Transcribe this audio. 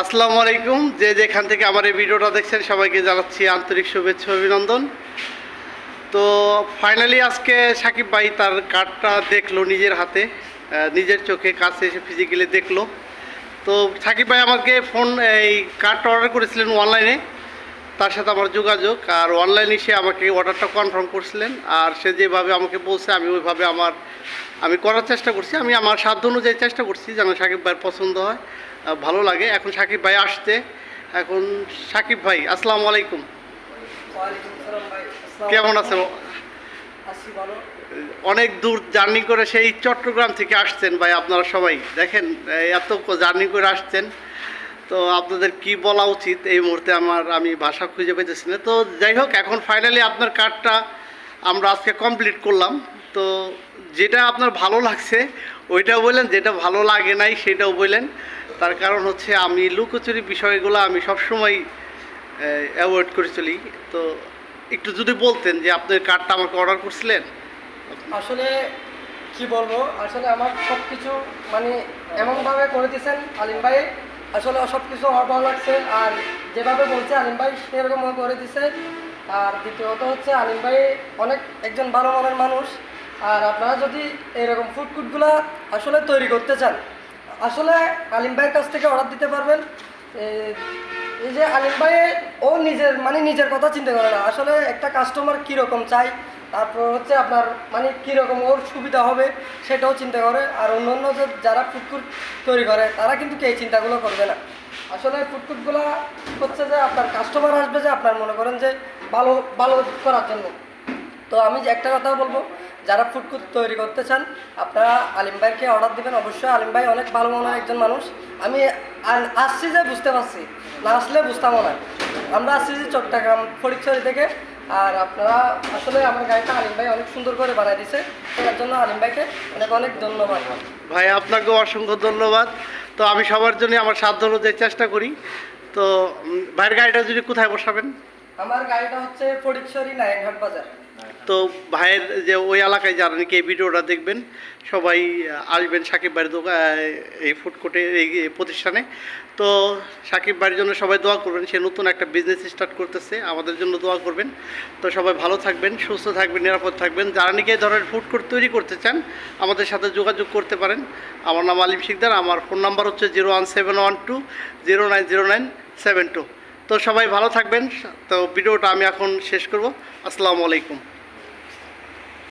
আসসালামু আলাইকুম। যে যেখান থেকে আমার এই ভিডিওটা দেখছেন, সবাইকে জানাচ্ছি আন্তরিক শুভেচ্ছা, অভিনন্দন। তো ফাইনালি আজকে সাকিব ভাই তার কার্ডটা দেখল নিজের হাতে নিজের চোখে কাছে এসে ফিজিক্যালি দেখল। তো সাকিব ভাই আমাকে ফোন এই কার্ডটা অর্ডার করেছিলেন অনলাইনে তার সাথে আমার যোগাযোগ, আর অনলাইনে সে আমাকে অর্ডারটা কনফার্ম করছিলেন, আর সে যেভাবে আমাকে বলছে, আমি ওইভাবে আমার, আমি করার চেষ্টা করছি। আমি আমার সাধ্য অনুযায়ী চেষ্টা করছি যেন সাকিব ভাইয়ের পছন্দ হয়। ভালো লাগে। এখন সাকিব ভাই আসতে এখন সাকিব ভাই, আসসালামু আলাইকুম। কেমন। আছেন? অনেক দূর জার্নি করে সেই চট্টগ্রাম থেকে আসছেন ভাই আপনারা সবাই। দেখেন এত জার্নি করে আসছেন। তো আপনাদের কি বলা উচিত? এই মুহূর্তে আমার, আমি ভাষা খুঁজে পেতেছি না। তো যাই হোক, এখন ফাইনালি আপনার কার্ডটা আমরা আজকে কমপ্লিট করলাম। তো যেটা আপনার ভালো লাগছে, ওইটা বললেন, যেটা ভালো লাগে নাই সেটাও বললেন। তার কারণ হচ্ছে আমি লুকোচুরি বিষয়গুলো আমি সবসময় অ্যাভয়েড করে চলি। তো একটু যদি বলতেন যে আপনার কার্ডটা আমাকে অর্ডার করছিলেন। আসলে কি বলব, আসলে আমার সব কিছু মানে এমনভাবে করে দিয়েছেন আলিম ভাই। আসলে সব কিছু আমার ভালো লাগছে আর যেভাবে বলছে আলিম ভাই সেরকম করে দিছে আর দ্বিতীয়ত হচ্ছে আলিম ভাই অনেক একজন ভালো মনের মানুষ। আর আপনারা যদি এরকম ফুডকুটগুলো আসলে তৈরি করতে চান, আসলে আলিম ভাইয়ের কাছ থেকে অর্ডার দিতে পারবেন। এই যে আলিম ভাই, ও নিজের মানে নিজের কথা চিন্তা করে না। আসলে একটা কাস্টমার কীরকম চাই, তারপর হচ্ছে আপনার মানে কীরকম ওর সুবিধা হবে সেটাও চিন্তা করে। আর অন্য অন্য যে যারা ফুটকুট তৈরি করে, তারা কিন্তু এই চিন্তাগুলো করবে না। আসলে ফুটকুটগুলো হচ্ছে যে আপনার কাস্টমার আসবে যে আপনার মনে করেন যে ভালো ভালো করার জন্য। তো আমি যে একটা কথা বলব, যারা ফুডকুট তৈরি করতে চান, আপনারা আলিম ভাইকে অর্ডার দিবেন। অবশ্যই আলিম ভাই অনেক ভালো মনের একজন মানুষ। আমি আসছি যে বুঝতে পারছি, না আসলে বুঝতামও না। আমরা আসছি যে চট্টগ্রাম ফরিদচুরি থেকে। আর আপনারা আসলে আমার গাড়িটা আলিম ভাই অনেক সুন্দর করে বানাই দিছে তার জন্য আলিম ভাইকে অনেক অনেক ধন্যবাদ। ভাই আপনাকেও অসংখ্য ধন্যবাদ। তো আমি সবার জন্য আমার সাধ্য অনুযায়ী চেষ্টা করি। তো ভাইয়ের গাড়িটা যদি কোথায় বসাবেন? আমার হচ্ছে তো ভাইয়ের যে ওই এলাকায় যারা নাকি এই ভিডিওটা দেখবেন, সবাই আসবেন সাকিব ভাইয়ের দোকান এই ফুড কোর্টের এই প্রতিষ্ঠানে। তো সাকিব ভাইয়ের জন্য সবাই দোয়া করবেন, সে নতুন একটা বিজনেস স্টার্ট করতেছে, আমাদের জন্য দোয়া করবেন। তো সবাই ভালো থাকবেন, সুস্থ থাকবেন, নিরাপদ থাকবেন। যারা নাকি এই ধরনের ফুড কোর্ট তৈরি করতে চান, আমাদের সাথে যোগাযোগ করতে পারেন। আমার নাম আলিম শিকদার, আমার ফোন নাম্বার হচ্ছে zero one seven one two zero nine zero nine seven two তো সবাই ভালো থাকবেন। তো ভিডিওটা আমি এখন শেষ করব। আসসালামু আলাইকুম।